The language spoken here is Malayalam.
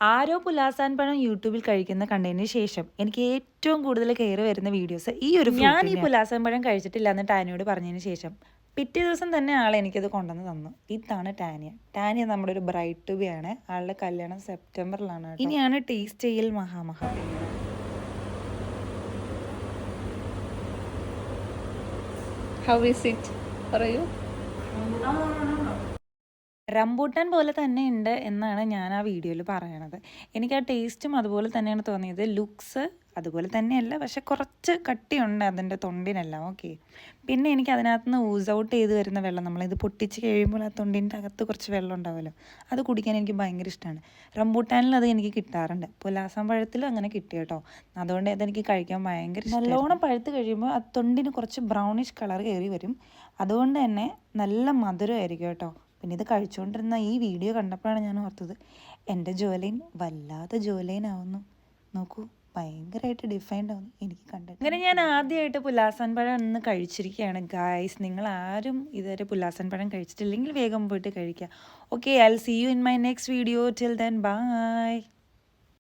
ആരോ പുലാസാൻ പഴം യൂട്യൂബിൽ കഴിക്കുന്ന കണ്ടതിന് ശേഷം എനിക്ക് ഏറ്റവും കൂടുതൽ കയറി വരുന്ന വീഡിയോസ് ഈ ഒരു ഞാൻ ഈ പുലാസാൻ പഴം കഴിച്ചിട്ടില്ല എന്ന് ടാനിയോട് പറഞ്ഞതിന് ശേഷം പിറ്റേ ദിവസം തന്നെ ആൾ എനിക്കത് കൊണ്ടുവന്ന് തന്നു. ഇതാണ് ടാനിയ. ടാനിയ നമ്മുടെ ഒരു ബ്രൈറ്റ് ടു ബി ആണ് ആളുടെ കല്യാണം സെപ്റ്റംബറിലാണ്. ഇനിയാണ് ടേസ്റ്റ് ചെയ്യൽ മഹാമഹ ഹൗ ഇസ് ഇറ്റ് പറയൂ. റംബൂട്ടാൻ പോലെ തന്നെ ഉണ്ട് എന്നാണ് ഞാൻ ആ വീഡിയോയിൽ പറയണത്. എനിക്ക് ആ ടേസ്റ്റും അതുപോലെ തന്നെയാണ് തോന്നിയത്. ലുക്സ് അതുപോലെ തന്നെയല്ല പക്ഷെ കുറച്ച് കട്ടിയുണ്ട് അതിന്റെ തൊണ്ടിനെല്ലാം. ഓക്കെ. പിന്നെ എനിക്ക് അതിനകത്ത് നിന്ന് ഊസ് ഔട്ട് ചെയ്ത് വരുന്ന വെള്ളം നമ്മളിത് പൊട്ടിച്ച് കഴിയുമ്പോൾ ആ തൊണ്ടിന്റെ അകത്ത് കുറച്ച് വെള്ളം ഉണ്ടാവുമല്ലോ അത് കുടിക്കാൻ എനിക്ക് ഭയങ്കര ഇഷ്ടമാണ്. റംബൂട്ടാനിൽ അത് എനിക്ക് കിട്ടാറുണ്ട്. പുലാസം പഴത്തിലും അങ്ങനെ കിട്ടി കേട്ടോ. അതുകൊണ്ട് അതെനിക്ക് കഴിക്കാൻ ഭയങ്കര നല്ലോണം പഴുത്ത് കഴിയുമ്പോൾ ആ തൊണ്ടിന് കുറച്ച് ബ്രൗണിഷ് കളർ കയറി വരും. അതുകൊണ്ട് തന്നെ നല്ല മധുരമായിരിക്കും കേട്ടോ. പിന്നെ ഇത് കഴിച്ചുകൊണ്ടിരുന്ന ഈ വീഡിയോ കണ്ടപ്പോഴാണ് ഞാൻ ഓർത്തത് എന്റെ ജോലൈൻ വല്ലാത്ത ജോലൈൻ ആവുന്നു നോക്കൂ ഭയങ്കരമായിട്ട് ഡിഫൈൻഡ് ആവുന്നു. എനിക്ക് കണ്ടത് അങ്ങനെ ഞാൻ ആദ്യമായിട്ട് പുലാസാൻ പഴം ഒന്ന് കഴിച്ചിരിക്കുകയാണ്. ഗായ്സ് നിങ്ങൾ ആരും ഇതുവരെ പുലാസാൻ പഴം കഴിച്ചിട്ടില്ലെങ്കിൽ വേഗം പോയിട്ട് കഴിക്കുക. Okay I see you in my next video till then bye